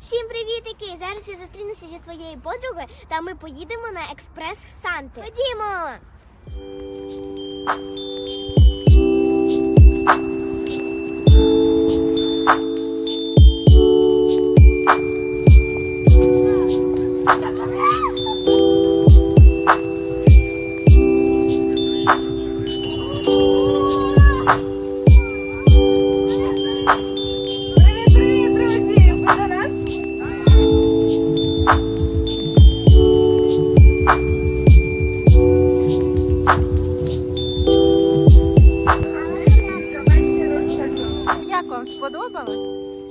Всім привітики! Зараз я зустрінуся зі своєю подругою та ми поїдемо на експрес Санти. Ходімо!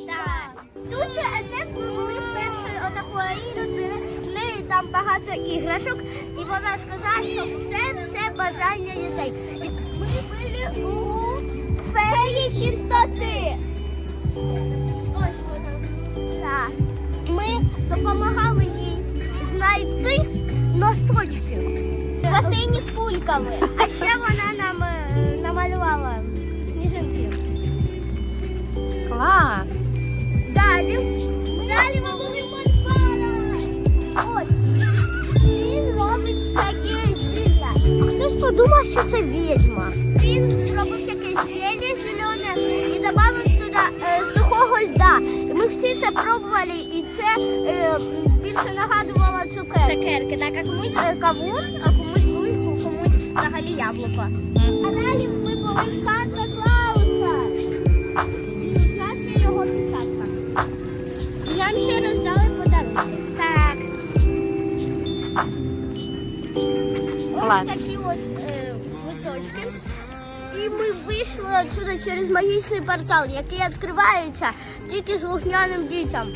Так. Тут це були вперше отакої людини. З нею там багато іграшок, і вона сказала, що все це бажання. І ми були у феї чистоти. Ми допомагали їй знайти носочки басейні з кульками. А ще вона нам е, намалювала подумав, що це відьма. Він зробив якесь зілля зелене і додав туди е, сухого льда. І ми всі це пробували, і це е, більше нагадувало цукерки. Цукерки, так, а комусь е, кавун, а комусь жуйку, комусь взагалі яблуко. А далі ми були в Санта-Клауса. У нас є його печатка. Нам ще роздали подарунки. Так. Клас. Ось такі квиточки. І ми вийшли отсюди через магічний портал, який відкривається тільки з вогняним дітям.